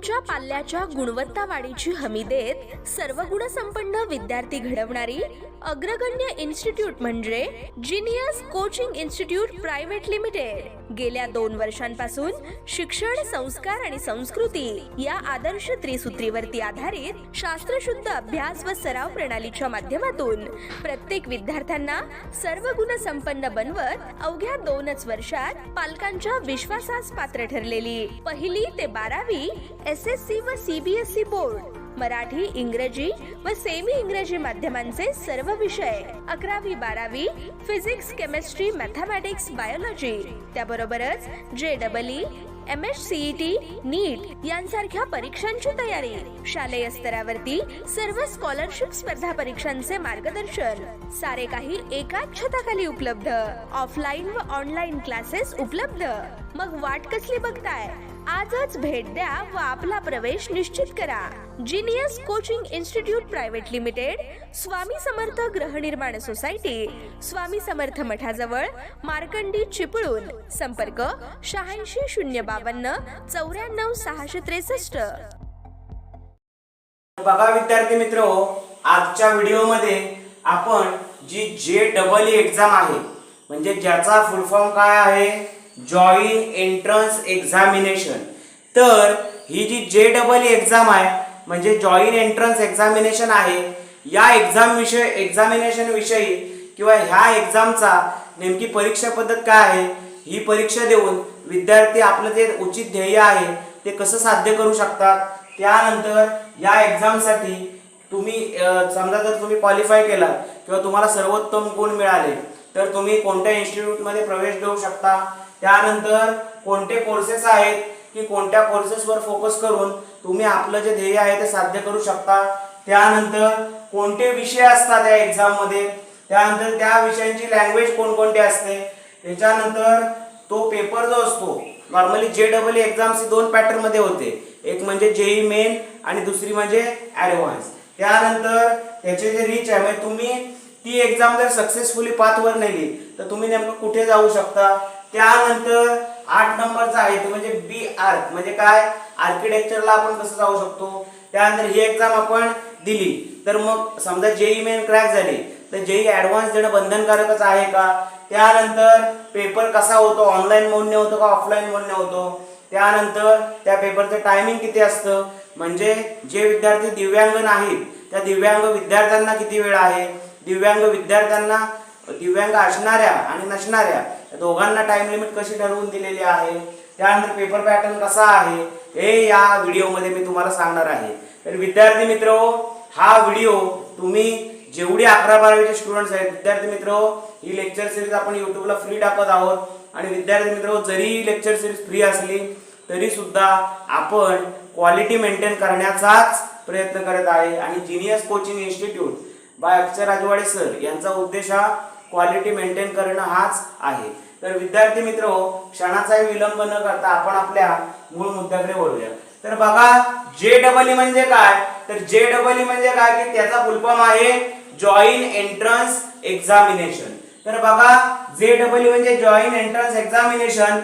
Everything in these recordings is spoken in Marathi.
तुमच्या पाल्याच्या गुणवत्ता वाढीची हमी देत सर्व गुणसंपन्न विद्यार्थी घडवणारी अग्रगण्य इन्स्टिट्यूट म्हणजे genius coaching institute private limited गेल्या दोन वर्षांपासून शिक्षण संस्कार आणि संस्कृती या आदर्श त्रिसूत्रीवरती आधारित शास्त्रशुद्ध अभ्यास व सराव प्रणालीच्या माध्यमातून प्रत्येक विद्यार्थ्यांना सर्व गुणसंपन्न बनवत अवघ्या दोनच वर्षात पालकांच्या विश्वासास पात्र ठरलेली पहिली ते बारावी एस एस सी व सीबीएसई बोर्ड. मराठी इंग्रजी व सेमी इंग्रजी माध्यमांचे सर्व विषय. अकरावी बारावी फिजिक्स केमिस्ट्री मॅथमॅटिक्स बायोलॉजी त्याबरोबरच J double E M S CE T NEET यांसारख्या परीक्षांची तयारी. शालेय स्तरावरती सर्व स्कॉलरशिप स्पर्धा परीक्षांचे मार्गदर्शन. सारे काही एकाच छताखाली उपलब्ध. ऑफलाईन व ऑनलाईन क्लासेस उपलब्ध. मग वाट कसली बघताय? आजच भेट द्या व आपला प्रवेश निश्चित करा. Genius coaching institute private limited Swami Samarth गृहनिर्माण सोसायटी स्वामी समर्थ मठाजवळ मार्कंडी चिपळूण. संपर्क शहाऐंशी शून्य बावन्न चौऱ्याण्णव सहाशे त्रेसष्ट. बघा विद्यार्थी मित्र आजच्या व्हिडिओमध्ये आपण जी जे डबल एक्झाम आहे म्हणजे ज्याचा फुल फॉर्म काय आहे? जॉईन एंट्रन्स एक्झामिनेशन तर ही जी जे डबल ई एक्झाम आहे म्हणजे जॉईन एंट्रन्स एक्झामिनेशन आहे या एक्झाम विषय एक्झामिनेशन विषयी किंवा ह्या एक्झामचा नेमकी परीक्षा पद्धत काय आहे ही परीक्षा देऊन विद्यार्थी आपलं जे उचित ध्येय आहे ते कसं साध्य करू शकतात त्यानंतर या एक्झामसाठी तुम्ही समजा जर तुम्ही क्वालिफाय केला किंवा तुम्हाला सर्वोत्तम गुण मिळाले तर तुम्ही कोणत्या इन्स्टिट्यूटमध्ये प्रवेश घेऊ शकता? त्यानंतर कोणते कोर्सेस आहेत की कोणत्या कोर्सेसवर फोकस करून तुम्ही आपलं जे ध्येय आहे ते साध्य करू शकता. त्यानंतर कोणते विषय असतात या एक्झाममध्ये त्यानंतर त्या विषयांची लँग्वेज कोणकोणती असते? त्याच्यानंतर तो पेपर जो असतो नॉर्मली जे डबल एक्झाम्स दोन पॅटर्नमध्ये होते. एक म्हणजे जेई मेन आणि दुसरी म्हणजे ऍडव्हान्स त्यानंतर त्याचे जे रीच आहे म्हणजे तुम्ही ती एक्झाम जर सक्सेसफुली पाथवर नेली तर तुम्ही नेमकं कुठे जाऊ शकता? त्यानंतर आठ नंबरचा आहे तो म्हणजे बी आर्क म्हणजे काय? आर्किटेक्चरला आपण कसं जाऊ शकतो? त्यानंतर ही एक्झाम आपण दिली. तर मग समजा जेई मेन क्रॅक झाली तर जेई ऍडव्हान्स देणं बंधनकारकच आहे का? त्यानंतर पेपर कसा होतो? ऑनलाईन मोडणे होतो का? ऑफलाईन मोडणे होतो? त्यानंतर त्या पेपरचं टायमिंग किती असतं? म्हणजे जे विद्यार्थी दिव्यांग नाहीत त्या दिव्यांग विद्यार्थ्यांना किती वेळ आहे? दिव्यांग विद्यार्थ्यांना दिव्यांग असणाऱ्या आणि नसणाऱ्या दोघांना टाइम लिमिट कशी ठरवून दिलेली आहे? त्यानंतर पेपर पॅटर्न कसा आहे? हे या व्हिडिओमध्ये मी तुम्हाला सांगणार आहे. तर विद्यार्थी मित्र हा व्हिडिओ तुम्ही जेवढी अकरा बारावीचे स्टुडंट्स आहेत विद्यार्थी मित्र ही लेक्चर सिरीज आपण युट्यूबला फ्री टाकत आहोत. आणि विद्यार्थी मित्र जरी लेक्चर सिरीज फ्री असली तरी सुद्धा आपण क्वालिटी मेंटेन करण्याचाच प्रयत्न करत आहे. आणि जिनियस कोचिंग इन्स्टिट्यूट बाय अक्षर राजवाडे सर यांचा उद्देश हा क्वालिटी मेंटेन करणं हाच आहे. तर विद्यार्थी मित्र हो, क्षणाचाही विलंब न करता आपण आपल्या मूळ मुद्द्याकडे वळूया. तर बघा जे डबल ई म्हणजे काय? तर जे डबल ई म्हणजे काय? की त्याचा फुलफॉर्म आहे जॉईन एंट्रन्स एक्झामिनेशन तर बघा जे डबल ई म्हणजे join entrance examination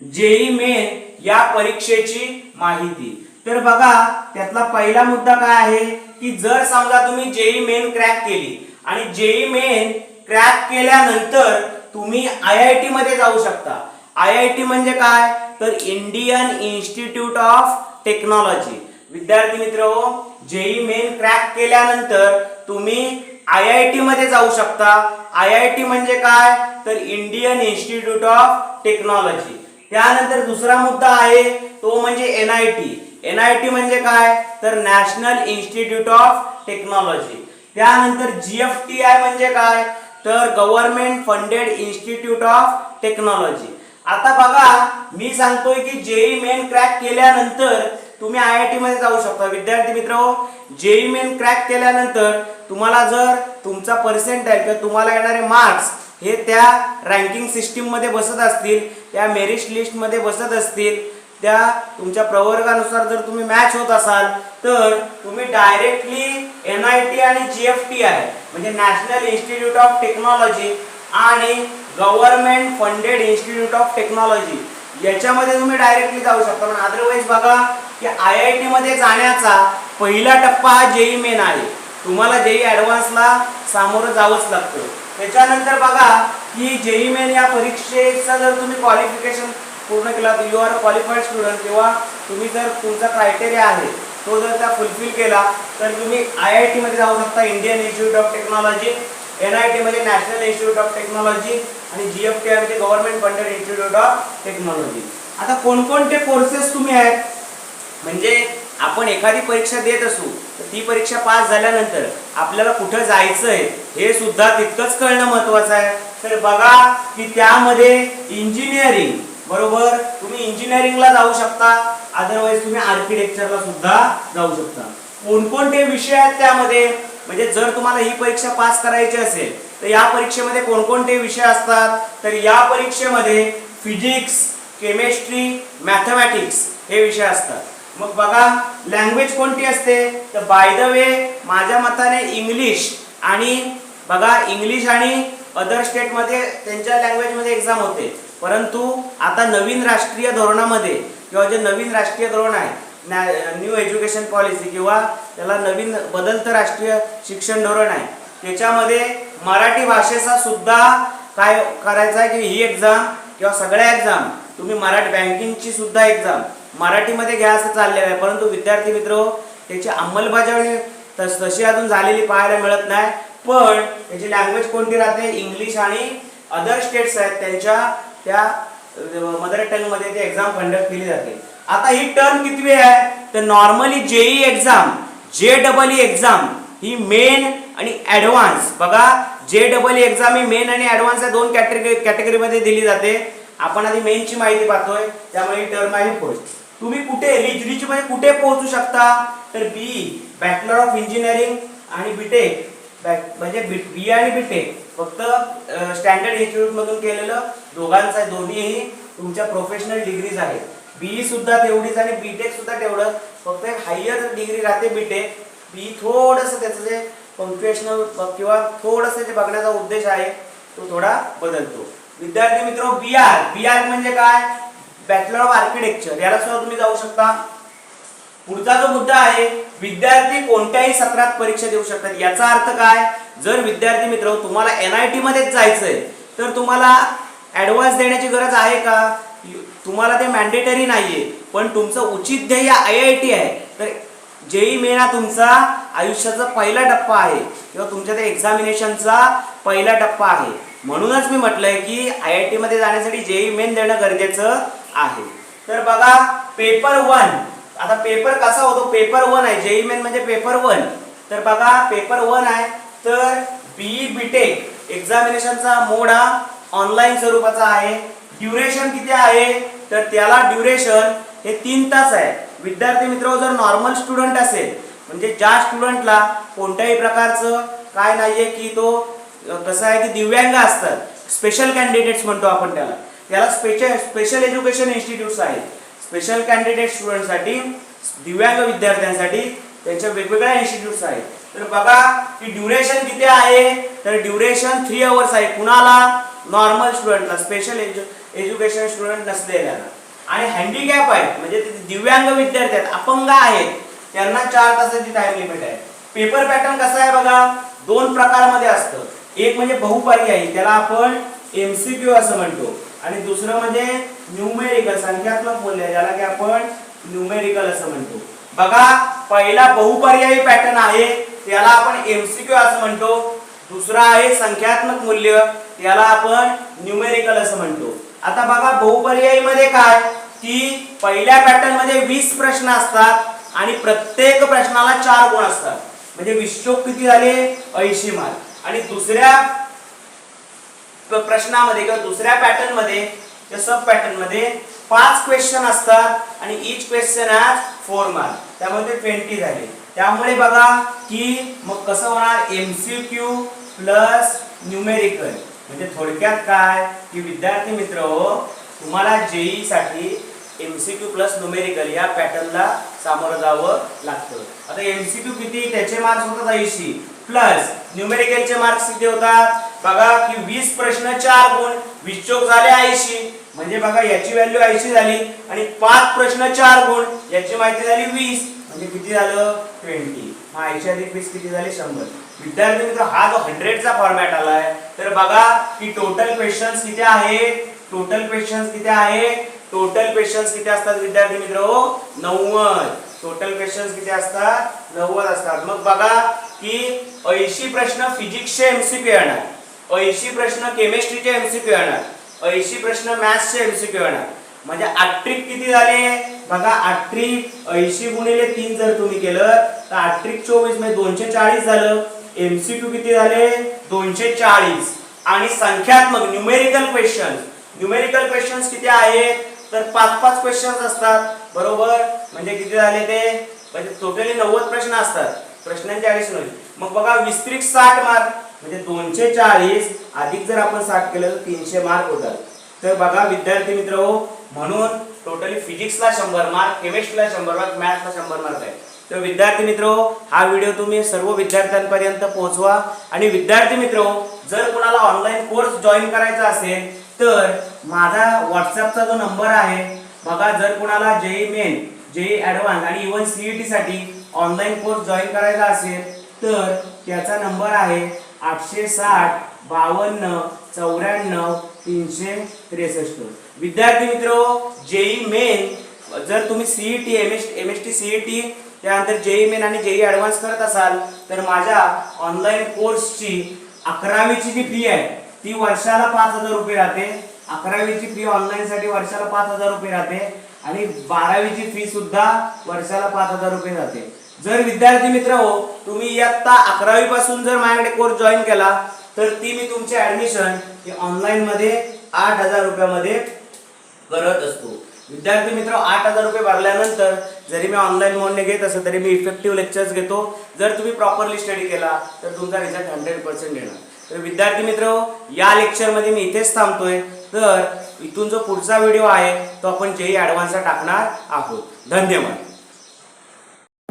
JEE main या परीक्षेची माहिती. तर बघा त्यातला पहिला मुद्दा काय आहे? की जर समजा तुम्ही जेई मेन क्रॅक केली आणि जेई मेन क्रॅक केल्यानंतर तुम्ही आय आय टी मध्ये जाऊ शकता. आय आय टी म्हणजे काय? तर इंडियन इन्स्टिट्यूट ऑफ टेक्नॉलॉजी विद्यार्थी मित्र जेई मेन क्रॅक केल्यानंतर तुम्ही आय आय टी मध्ये जाऊ शकता. आय आय टी म्हणजे काय? तर इंडियन इन्स्टिट्यूट ऑफ टेक्नॉलॉजी त्यानंतर दुसरा मुद्दा आहे तो म्हणजे N I T N I T म्हणजे काय? तर नॅशनल इन्स्टिट्यूट ऑफ टेक्नॉलॉजी त्यानंतर जीएफ टी आय म्हणजे काय? तर government funded institute of technology. आता बघा मी सांगतोय की जेई मेन क्रॅक केल्यानंतर तुम्ही आय आय टी मध्ये जाऊ शकता. विद्यार्थी मित्र जेई मेन क्रॅक केल्यानंतर तुम्हाला जर तुमचा पर्सेंटाईल किंवा तुम्हाला येणारे मार्क्स हे त्या रँकिंग सिस्टीममध्ये बसत असतील त्या मेरिट लिस्टमध्ये बसत असतील त्या तुमच्या प्रवर्गानुसार जर तुम्ही मॅच होत असाल तर तुम्ही डायरेक्टली एन आय टी आणि जी एफ टी आय म्हणजे नॅशनल इन्स्टिट्यूट ऑफ टेक्नॉलॉजी आणि government funded institute of technology याच्यामध्ये तुम्ही डायरेक्टली जाऊ शकता. पण अदरवाईज बघा की आय आय टी मध्ये जाण्याचा पहिला टप्पा हा जेई मेन आहे. तुम्हाला जेई ॲडव्हान्सला सामोरं जावंच लागतं. त्याच्यानंतर बघा की जेई मेन या परीक्षेचा जर तुम्ही क्वालिफिकेशन पूर्ण केला तर you are a qualified student किंवा तुम्ही जर तुमचा क्रायटेरिया आहे तो जर त्या फुलफिल केला तर तुम्ही आय आय टीमध्ये जाऊ शकता. Indian institute of technology N I टीमध्ये नॅशनल इन्स्टिट्यूट ऑफ टेक्नॉलॉजी आणि जी एफ टी आय म्हणजे government funded institute of technology आता कोणकोणते कोर्सेस तुम्ही आहेत? म्हणजे आपण एखादी परीक्षा देत असू तर ती परीक्षा पास झाल्यानंतर आपल्याला कुठं जायचं आहे हे सुद्धा तितकंच कळणं महत्वाचं आहे. तर बघा की त्यामध्ये इंजिनिअरिंग बरोबर तुम्ही इंजिनिअरिंगला जाऊ शकता अदरवाईज तुम्ही आर्किटेक्चरला सुद्धा जाऊ शकता. कोणकोणते विषय आहेत त्यामध्ये? म्हणजे जर तुम्हाला ही परीक्षा पास करायची असेल तर या परीक्षेमध्ये कोणकोणते विषय असतात? तर या परीक्षेमध्ये फिजिक्स केमिस्ट्री मॅथमॅटिक्स हे विषय असतात. मग बघा लँग्वेज कोणती असते? तर बाय द वे माझ्या मताने इंग्लिश आणि बघा इंग्लिश आणि अदर स्टेटमध्ये त्यांच्या लँग्वेजमध्ये एक्झाम होते. परंतु आता नवीन राष्ट्रीय धोरणामध्ये किंवा जे नवीन राष्ट्रीय धोरण आहे न्यू एज्युकेशन पॉलिसी किंवा त्याला नवीन बदलतं राष्ट्रीय शिक्षण धोरण आहे त्याच्यामध्ये मराठी भाषेचा सुद्धा काय करायचं आहे की ही एक्झाम किंवा सगळ्या एक्झाम तुम्ही मराठी बँकिंगची सुद्धा एक्झाम मराठीमध्ये घ्या असं चाललेलं आहे परंतु विद्यार्थी मित्र त्याची अंमलबजावणी तस तशी अजून झालेली पाहायला मिळत नाही पण त्याची लँग्वेज कोणती राहते? इंग्लिश आणि अदर स्टेट्स आहेत त्यांच्या त्या मदर टंगमध्ये ती एक्झाम कंडक्ट केली जाते. आता ही टर्म कितवी आहे? तर normally JEE exam J double E exam ही मेन आणि ॲडव्हान्स बघा जे डबल ई एक्झाम ही मेन आणि ॲडव्हान्स या दोन कॅटेगरी कॅटेगरीमध्ये दिली जाते. आपण आधी मेनची माहिती पाहतोय त्यामुळे ही टर्म आहे फर्स्ट तुम्ही कुठे रिच रिच मध्ये कुठे पोहोचू शकता? तर बी बॅचलर ऑफ इंजिनिअरिंग आणि बीटेक म्हणजे बी आणि बीटेक फक्त स्टँडर्ड इन्स्टिट्यूट मधून केलेलं दोघांचा दोन्हीही तुमच्या प्रोफेशनल डिग्रीज आहेत. बी सुद्धा तेवढीच आणि बीटेक सुद्धा तेवढं फक्त एक हायर डिग्री राहते बीटेक बी थोडंसं त्याचं जे पंक्च्युएशनल किंवा थोडंसं जे बघण्याचा उद्देश आहे तो थोडा बदलतो. विद्यार्थी मित्र बी आर बी आर म्हणजे काय? बॅचलर ऑफ आर्किटेक्चर याला सुद्धा तुम्ही जाऊ शकता. पुढचा जो मुद्दा आहे विद्यार्थी कोणत्याही सत्रात परीक्षा देऊ शकतात. याचा अर्थ काय? जर विद्यार्थी मित्र तुम्हाला एन आय टी मध्येच जायचंय तर तुम्हाला ऍडव्हान्स देण्याची गरज आहे का? तुम्हाला ते मॅन्डेटरी नाहीये पण तुमचं उचित ध्येय आय आय टी आहे. तर जेई मेन हा तुमचा आयुष्याचा पहिला टप्पा आहे किंवा तुमच्या त्या एक्झामिनेशनचा पहिला टप्पा आहे. म्हणूनच मी म्हटलंय की आय आय टी मध्ये जाण्यासाठी जेई मेन देणं गरजेचं आहे. तर बघा पेपर वन आता पेपर कसा होतो? पेपर वन आहे. जेई मेन म्हणजे पेपर वन तर बघा पेपर वन आहे. तर बीई बीटेक एक्झामिनेशनचा मोड हा ऑनलाईन स्वरूपाचा आहे. ड्युरेशन किती आहे? तर त्याला ड्युरेशन हे तीन तास आहे. विद्यार्थी मित्र जर नॉर्मल स्टुडंट असेल म्हणजे ज्या स्टुडंटला कोणत्याही प्रकारचं काय नाहीये की तो कसं आहे की दिव्यांग असतात. स्पेशल कॅन्डिडेट्स म्हणतो आपण त्याला. त्याला स्पेशल स्पेशल एज्युकेशन इन्स्टिट्यूट्स आहेत. स्पेशल कॅन्डिडेट स्टुडंटसाठी दिव्यांग विद्यार्थ्यांसाठी त्यांच्या वेगवेगळ्या इन्स्टिट्यूट्स आहेत. तर बघा की ड्युरेशन किती आहे? तर ड्युरेशन थ्री अवर्स आहे. कुणाला? नॉर्मल स्टुडंटला स्पेशल एज्युकेशन स्टुडंट नसलेल्याला आणि हँडिकॅप आहेत म्हणजे दिव्यांग विद्यार्थी आहेत अपंग आहेत. त्यांना चार तासाची टाइम लिमिट आहे. पेपर पॅटर्न कसा आहे बघा? दोन प्रकारमध्ये असतं. एक म्हणजे बहुपर्यायी त्याला आपण एमसीक्यू असं म्हणतो. आणि दुसरं म्हणजे न्यूमेरिकल संख्यात्मक मूल्य ज्याला की आपण न्यूमेरिकल असं म्हणतो. बघा पहिला बहुपर्यायी पॅटर्न आहे त्याला आपण एमसीक्यू असं म्हणतो. दुसरा आहे संख्यात्मक मूल्य याला आपण न्यूमेरिकल असं म्हणतो. आता बघा बहुपर्यायी मध्ये काय? की पहिल्या पॅटर्नमध्ये वीस प्रश्न असतात आणि प्रत्येक प्रश्नाला चार गुण असतात. म्हणजे विश्वक किती झाले? ऐंशी मार्क आणि दुसऱ्या प्रश्नामध्ये किंवा दुसऱ्या पॅटर्नमध्ये किंवा सब पॅटर्नमध्ये पाच क्वेश्चन असतात आणि इच क्वेश्चन आज फोर मार्क त्यामध्ये ट्वेंटी झाले. त्यामुळे बघा की मग कसं होणार? एमसीक्यू प्लस न्यूमेरिकल म्हणजे थोडक्यात काय? की विद्यार्थी मित्र हो तुम्हाला जेई साठी एमसीक्यू प्लस न्युमेरिकल या पॅटर्नला सामोरं जावं लागतं. आता एमसीक्यू किती? त्याचे मार्क्स होतात ऐंशी. प्लस न्यूमेरिकलचे मार्क्स किती होतात? बघा की वीस प्रश्न चार गुण वीस चोक झाले ऐंशी. म्हणजे बघा याची व्हॅल्यू ऐंशी झाली आणि पाच प्रश्न चार गुण याची माहिती झाली वीस. म्हणजे किती झालं? ट्वेंटी मग ऐंशी अधिक वीस किती झाले? शंभर. विद्यार्थी मित्र हा जो हंड्रेडचा फॉर्मॅट आलाय तर बघा की टोटल क्वेश्चन्स किती आहेत टोटल क्वेश्चन्स किती आहे? टोटल क्वेश्चन्स किती असतात विद्यार्थी मित्र हो? नव्वद. टोटल क्वेश्चन्स किती असतात? नव्वद असतात. मग बघा की ऐंशी प्रश्न फिजिक्सचे एमसीक्यू येणार. ऐंशी प्रश्न केमिस्ट्रीचे एमसीक्यू येणार. ऐंशी प्रश्न मॅथ्सचे एमसीक्यू येणार. म्हणजे आट्रिक किती झाले? बघा आट्रिक ऐंशी गुणिले तीन जर तुम्ही केलं तर आट्रिक चोवीस म्हणजे दोनशे चाळीस झालं. एमसीक्यू किती झाले? दोनशे चाळीस. आणि संख्यात्मक न्यूमेरिकल क्वेश्चन न्यूमेरिकल क्वेश्चन्स किती आहेत? तर पाच पाच क्वेश्चन्स असतात. बरोबर? म्हणजे किती झाले ते? म्हणजे टोटली नव्वद प्रश्न असतात. प्रश्नांची अडीच होईल मग बघा विस्तृत साठ मार्क म्हणजे दोनशे चाळीस अधिक जर आपण साठ केलं तर तीनशे मार्क होतात. तर बघा विद्यार्थी मित्र हो, म्हणून टोटली फिजिक्सला शंभर मार्क केमिस्ट्रीला शंभर मार्क मॅथ्सला शंभर मार्क आहे. तर विद्यार्थी मित्र हो, हा व्हिडिओ तुम्ही सर्व विद्यार्थ्यांपर्यंत पोहोचवा. आणि विद्यार्थी मित्र हो, जर कोणाला ऑनलाईन कोर्स जॉईन करायचा असेल तर माझा व्हॉट्सअपचा जो नंबर आहे बघा जर कोणाला जेई मेन जेई ॲडव्हान्स आणि इवन सीईटी साठी ऑनलाईन कोर्स जॉईन करायचा असेल तर त्याचा नंबर आहे आठशे साठ बावन्न चौऱ्याण्णव तीनशे त्रेसष्ट. विद्यार्थी मित्र जेई मेन जर तुम्ही CET M S M S T CET त्यानंतर जेई मेन आणि जेई ॲडव्हान्स करत असाल तर माझ्या ऑनलाईन कोर्सची अकरावीची जी फी आहे ती वर्षाला पाच हजार रुपये राहते. अकरावीची फी ऑनलाईनसाठी वर्षाला पाच हजार रुपये राहते. आणि बारावीची फी सुद्धा वर्षाला पाच हजार रुपये राहते. जर विद्यार्थी मित्र हो तुम्ही इयत्ता अकरावी पासून जर माझ्याकडे कोर्स जॉईन केला तर ती मी तुमचे ऍडमिशन हे ऑनलाईन मध्ये आठ हजार रुपयामध्ये करत असतो. विद्यार्थी मित्र आठ हजार रुपये भरल्यानंतर जरी मी ऑनलाईन मोडने घेत असं तरी मी इफेक्टिव्ह लेक्चर्स घेतो. जर तुम्ही प्रॉपरली स्टडी केला तर तुमचा रिझल्ट हंड्रेड पर्सेंट येणार. तर विद्यार्थी मित्र या लेक्चरमध्ये मी इथेच थांबतोय. तर इथून जो पुढचा व्हिडिओ आहे तो आपण जेई ॲडव्हान्सला टाकणार आहोत. धन्यवाद.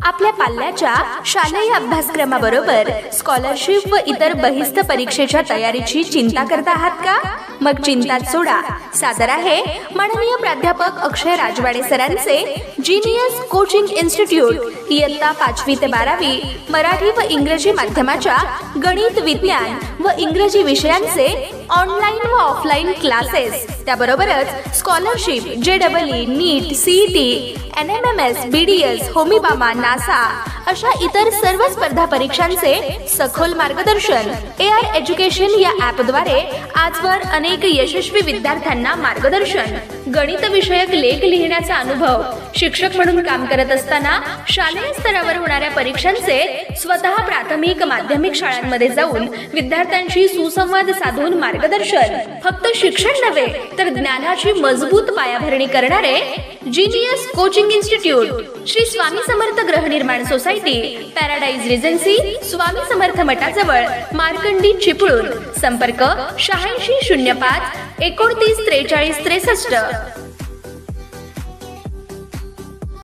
आपल्या पाल्याच्या शालेय अभ्यासक्रमाबरोबर स्कॉलरशिप व इतर बहिस्त परीक्षेच्या तयारीची चिंता करता आहात का? मग चिंता सोडा. सादर आहे माननीय प्राध्यापक अक्षय राजवाडे सरांचे जीनियस कोचिंग इन्स्टिट्यूट इयत्ता पाचवी ते बारावी मराठी व इंग्रजी माध्यमाच्या गणित विज्ञान व इंग्रजी विषयांचे ऑनलाईन व ऑफलाईन क्लासेस त्याबरोबरच scholarship J double E NEET CET N M M S B D S होमीबामा NASA अशा इतर सर्व स्पर्धा परीक्षांचे सखोल मार्गदर्शन ए आय एज्युकेशन या ॲपद्वारे आजवर अनेक यशस्वी विद्यार्थ्यांना मार्गदर्शन. गणित विषयक लेख लिहिण्याचा अनुभव शिक्षक म्हणून काम करत असताना शालेय स्तरावर होणाऱ्या परीक्षांचे स्वतः प्राथमिक माध्यमिक शाळांमध्ये जाऊन विद्यार्थ्यांशी सुसंवाद साधून मार्गदर्शन. फक्त शिक्षण नव्हे तर ज्ञानाची मजबूत पायाभरणी करणारे genius coaching institute Shri Swami Samarth गृहनिर्माण society paradise regency Swami Samarth मठाजवळ Markandi Chiplun. संपर्क शहाऐंशी शून्य पाच एकोणतीस त्रेचाळीस त्रेसष्ट.